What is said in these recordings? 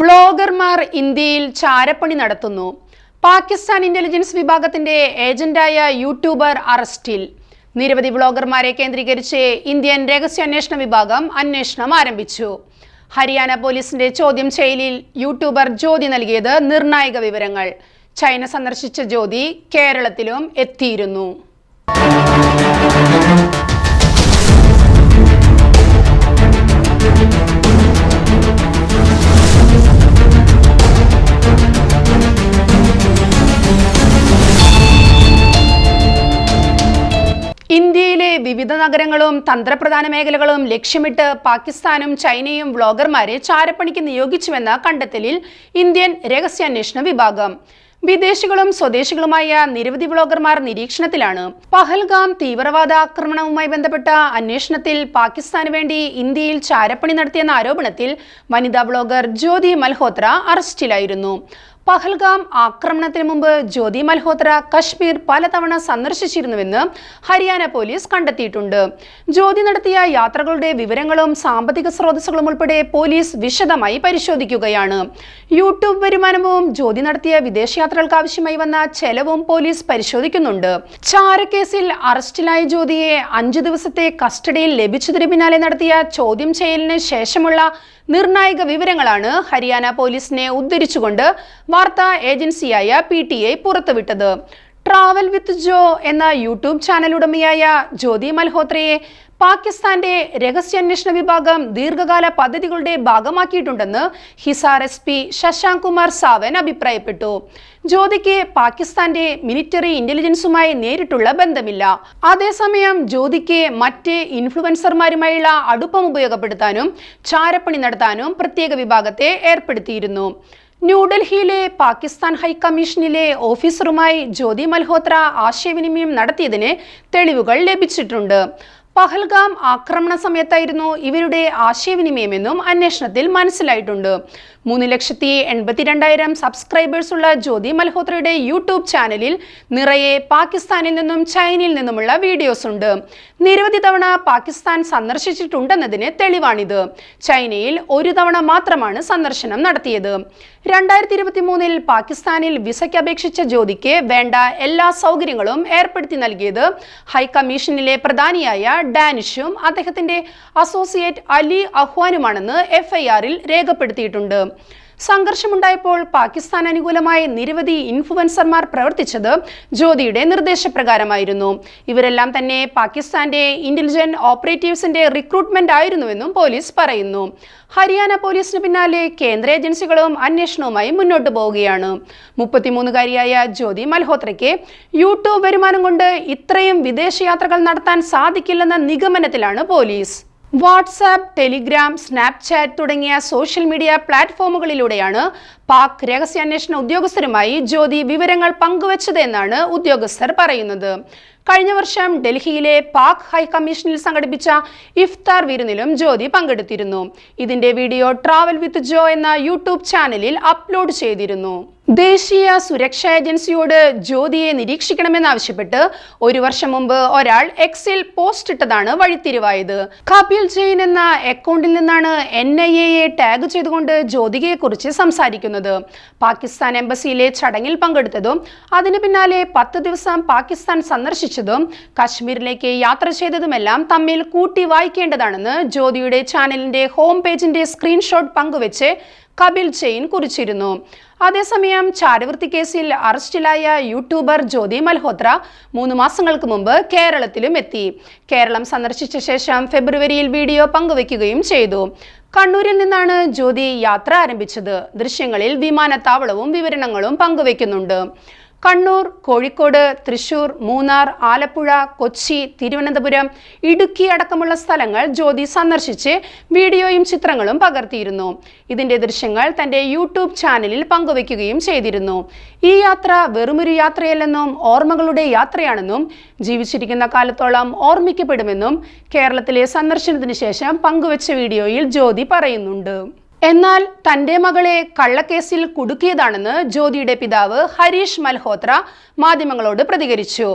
ബ്ലോഗർമാർ ഇന്ത്യയിൽ ചാരപ്പണി നടത്തുന്നു. പാകിസ്ഥാൻ ഇന്റലിജൻസ് വിഭാഗത്തിന്റെ ഏജന്റായ യൂട്യൂബർ അറസ്റ്റിൽ. നിരവധി ബ്ലോഗർമാരെ കേന്ദ്രീകരിച്ച് ഇന്ത്യൻ രഹസ്യാന്വേഷണ വിഭാഗം അന്വേഷണം ആരംഭിച്ചു. ഹരിയാന പോലീസിന്റെ ചോദ്യം ചെയ്യലിൽ യൂട്യൂബർ ജ്യോതി നൽകിയത് നിർണായക വിവരങ്ങൾ. ചൈന സന്ദർശിച്ച ജ്യോതി കേരളത്തിലും എത്തിയിരുന്നു. വിവിധ നഗരങ്ങളും തന്ത്രപ്രധാന മേഖലകളും ലക്ഷ്യമിട്ട് പാകിസ്ഥാനും ചൈനയും വ്ളോഗർമാരെ ചാരപ്പണിക്ക് നിയോഗിച്ചുവെന്ന കണ്ടെത്തലിൽ ഇന്ത്യൻ രഹസ്യാന്വേഷണ വിഭാഗം. വിദേശികളും സ്വദേശികളുമായ നിരവധി വ്ളോഗർമാർ നിരീക്ഷണത്തിലാണ്. പഹൽഗാം തീവ്രവാദ ആക്രമണവുമായി ബന്ധപ്പെട്ട അന്വേഷണത്തിൽ പാകിസ്ഥാന് വേണ്ടി ഇന്ത്യയിൽ ചാരപ്പണി നടത്തിയെന്ന ആരോപണത്തിൽ വനിതാ വ്ളോഗർ ജ്യോതി മൽഹോത്ര അറസ്റ്റിലായിരുന്നു. പഹൽഗാം ആക്രമണത്തിന് മുമ്പ് ജ്യോതി മൽഹോത്ര കശ്മീർ പലതവണ സന്ദർശിച്ചിരുന്നുവെന്ന് ഹരിയാന പോലീസ് കണ്ടെത്തിയിട്ടുണ്ട്. ജ്യോതി നടത്തിയ യാത്രകളുടെ വിവരങ്ങളും സാമ്പത്തിക സ്രോതസ്സുകളും ഉൾപ്പെടെ പോലീസ് വിശദമായി പരിശോധിക്കുകയാണ്. യൂട്യൂബ് വരുമാനവും ജ്യോതി നടത്തിയ വിദേശയാത്രകൾക്ക് ആവശ്യമായി വന്ന ചെലവും പോലീസ് പരിശോധിക്കുന്നുണ്ട്. ചാരക്കേസിൽ അറസ്റ്റിലായ ജ്യോതിയെ അഞ്ചു ദിവസത്തെ കസ്റ്റഡിയിൽ ലഭിച്ചതിന് പിന്നാലെ നടത്തിയ ചോദ്യം ചെയ്യലിന് ശേഷമുള്ള നിർണായക വിവരങ്ങളാണ് ഹരിയാന പോലീസിനെ ഉദ്ധരിച്ചുകൊണ്ട് വാർത്താ ഏജൻസിയായ പി ടി ഐ പുറത്തുവിട്ടത്. ട്രാവൽ വിത്ത് ജോ എന്ന യൂട്യൂബ് ചാനൽ ഉടമയായ ജ്യോതി മൽഹോത്രയെ പാകിസ്ഥാന്റെ രഹസ്യാന്വേഷണ വിഭാഗം ദീർഘകാല പദ്ധതികളുടെ ഭാഗമാക്കിയിട്ടുണ്ടെന്ന് ഹിസാർ എസ് പി ശശാങ്ക് കുമാർ സാവൻ അഭിപ്രായപ്പെട്ടു. ജ്യോതിക്ക് പാകിസ്ഥാന്റെ മിലിറ്ററി ഇന്റലിജൻസുമായി നേരിട്ടുള്ള ബന്ധമില്ല. അതേസമയം ജ്യോതിക്ക് മറ്റ് ഇൻഫ്ലുവൻസർമാരുമായുള്ള അടുപ്പം ഉപയോഗപ്പെടുത്താനും ചാരപ്പണി നടത്താനും പ്രത്യേക വിഭാഗത്തെ ഏർപ്പെടുത്തിയിരുന്നു. ന്യൂഡൽഹിയിലെ പാകിസ്ഥാൻ ഹൈക്കമ്മീഷനിലെ ഓഫീസറുമായി ജ്യോതി മൽഹോത്ര ആശയവിനിമയം നടത്തിയതിന് തെളിവുകൾ ലഭിച്ചിട്ടുണ്ട്. പഹൽഗാം ആക്രമണ സമയത്തായിരുന്നു ഇവരുടെ ആശയവിനിമയമെന്നും അന്വേഷണത്തിൽ മനസ്സിലായിട്ടുണ്ട്. മൂന്ന് ലക്ഷത്തി എൺപത്തിരണ്ടായിരം സബ്സ്ക്രൈബേഴ്സ് ഉള്ള ജ്യോതി മൽഹോത്രയുടെ യൂട്യൂബ് ചാനലിൽ നിറയെ പാകിസ്ഥാനിൽ നിന്നും ചൈനയിൽ നിന്നുമുള്ള വീഡിയോസ് ഉണ്ട്. നിരവധി തവണ പാകിസ്ഥാൻ സന്ദർശിച്ചിട്ടുണ്ടെന്നതിന് തെളിവാണിത്. ചൈനയിൽ ഒരു തവണ മാത്രമാണ് സന്ദർശനം നടത്തിയത്. രണ്ടായിരത്തി ഇരുപത്തി മൂന്നിൽ പാകിസ്ഥാനിൽ വിസയ്ക്ക് അപേക്ഷിച്ച ജ്യോതിക്ക് വേണ്ട എല്ലാ സൗകര്യങ്ങളും ഏർപ്പെടുത്തി നൽകിയത് ഹൈക്കമ്മീഷനിലെ പ്രധാനിയായ ഡാനിഷും അദ്ദേഹത്തിന്റെ അസോസിയേറ്റ് അലി അഹ്വാനുമാണെന്ന് എഫ്ഐആറിൽ രേഖപ്പെടുത്തിയിട്ടുണ്ട്. സംഘർഷമുണ്ടായപ്പോൾ പാകിസ്ഥാൻ അനുകൂലമായി നിരവധി ഇൻഫ്ലുവൻസർമാർ പ്രവർത്തിച്ചത് ജ്യോതിയുടെ നിർദ്ദേശപ്രകാരമായിരുന്നു. ഇവരെല്ലാം തന്നെ പാകിസ്ഥാന്റെ ഇന്റലിജന്റ് ഓപ്പറേറ്റീവ്സിന്റെ റിക്രൂട്ട്മെന്റ് ആയിരുന്നുവെന്നും പോലീസ് പറയുന്നു. ഹരിയാന പോലീസിന് പിന്നാലെ കേന്ദ്ര ഏജൻസികളും അന്വേഷണവുമായി മുന്നോട്ട് പോവുകയാണ്. മുപ്പത്തിമൂന്നുകാരിയായ ജ്യോതി മൽഹോത്രയ്ക്ക് യൂട്യൂബ് വരുമാനം കൊണ്ട് ഇത്രയും വിദേശയാത്രകൾ നടത്താൻ സാധിക്കില്ലെന്ന നിഗമനത്തിലാണ് പോലീസ്. വാട്സാപ്പ് ടെലിഗ്രാം സ്നാപ്ചാറ്റ് തുടങ്ങിയ സോഷ്യൽ മീഡിയ പ്ലാറ്റ്ഫോമുകളിലൂടെയാണ് പാക് രഹസ്യാന്വേഷണ ഉദ്യോഗസ്ഥരുമായി ജ്യോതി വിവരങ്ങൾ പങ്കുവച്ചത് എന്നാണ് ഉദ്യോഗസ്ഥർ പറയുന്നത്. കഴിഞ്ഞ വർഷം ഡൽഹിയിലെ പാക് ഹൈക്കമ്മീഷനിൽ സംഘടിപ്പിച്ച ഇഫ്താർ വിരുന്നിലും ജ്യോതി പങ്കെടുത്തിരുന്നു. ഇതിന്റെ വീഡിയോ ട്രാവൽ വിത്ത് ജോ എന്ന യൂട്യൂബ് ചാനലിൽ അപ്ലോഡ് ചെയ്തിരുന്നു. ദേശീയ സുരക്ഷാ ഏജൻസിയോട് ജ്യോതിയെ നിരീക്ഷിക്കണമെന്നാവശ്യപ്പെട്ട് ഒരു വർഷം മുമ്പ് ഒരാൾ എക്സിൽ പോസ്റ്റ് ഇട്ടതാണ് വഴിത്തിരിവായത്. കപിൽ ജെയിൻ എന്ന അക്കൗണ്ടിൽ നിന്നാണ് എൻ ഐ എയെ ടാഗ് ചെയ്തുകൊണ്ട് ജ്യോതികയെ കുറിച്ച് സംസാരിക്കുന്നത്. പാകിസ്ഥാൻ എംബസിയിലെ ചടങ്ങിൽ പങ്കെടുത്തതും അതിനു പിന്നാലെ പത്ത് ദിവസം പാകിസ്ഥാൻ സന്ദർശിച്ചതും കശ്മീരിലേക്ക് യാത്ര ചെയ്തതുമെല്ലാം തമ്മിൽ കൂട്ടി വായിക്കേണ്ടതാണെന്ന് ജ്യോതിയുടെ ചാനലിന്റെ ഹോം പേജിന്റെ സ്ക്രീൻഷോട്ട് പങ്കുവച്ച് കപിൽ ജെയിൻ കുറിച്ചിരുന്നു. അതേസമയം ചാരവൃത്തി കേസിൽ അറസ്റ്റിലായ യൂട്യൂബർ ജ്യോതി മൽഹോത്ര മൂന്ന് മാസങ്ങൾക്ക് മുമ്പ് കേരളത്തിലും എത്തി. കേരളം സന്ദർശിച്ച ശേഷം ഫെബ്രുവരിയിൽ വീഡിയോ പങ്കുവയ്ക്കുകയും ചെയ്തു. കണ്ണൂരിൽ നിന്നാണ് ജ്യോതി യാത്ര ആരംഭിച്ചത്. ദൃശ്യങ്ങളിൽ വിമാനത്താവളവും വിവരണങ്ങളും പങ്കുവയ്ക്കുന്നുണ്ട് കണ്ണൂർ കോഴിക്കോട് തൃശൂർ മൂന്നാർ ആലപ്പുഴ കൊച്ചി തിരുവനന്തപുരം ഇടുക്കി അടക്കമുള്ള സ്ഥലങ്ങൾ ജ്യോതി സന്ദർശിച്ച് വീഡിയോയും ചിത്രങ്ങളും പകർത്തിയിരുന്നു. ഇതിന്റെ ദൃശ്യങ്ങൾ തന്റെ യൂട്യൂബ് ചാനലിൽ പങ്കുവയ്ക്കുകയും ചെയ്തിരുന്നു. ഈ യാത്ര വെറുമൊരു യാത്രയല്ലെന്നും ഓർമ്മകളുടെ യാത്രയാണെന്നും ജീവിച്ചിരിക്കുന്ന കാലത്തോളം ഓർമ്മിക്കപ്പെടുമെന്നും കേരളത്തിലെ സന്ദർശനത്തിന് ശേഷം പങ്കുവച്ച വീഡിയോയിൽ ജ്യോതി പറയുന്നുണ്ട്. എന്നാൽ തന്റെ മകളെ കള്ളക്കേസിൽ കുടുക്കിയതാണെന്ന് ജ്യോതിയുടെ പിതാവ് ഹരീഷ് മൽഹോത്ര മാധ്യമങ്ങളോട് പ്രതികരിച്ചു.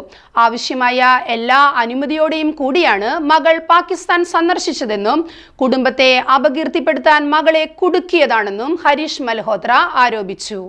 ആവശ്യമായ എല്ലാ അനുമതിയോടെയും കൂടിയാണ് മകൾ പാകിസ്ഥാൻ സന്ദർശിച്ചതെന്നും കുടുംബത്തെ അപകീർത്തിപ്പെടുത്താൻ മകളെ കുടുക്കിയതാണെന്നും ഹരീഷ് മൽഹോത്ര ആരോപിച്ചു.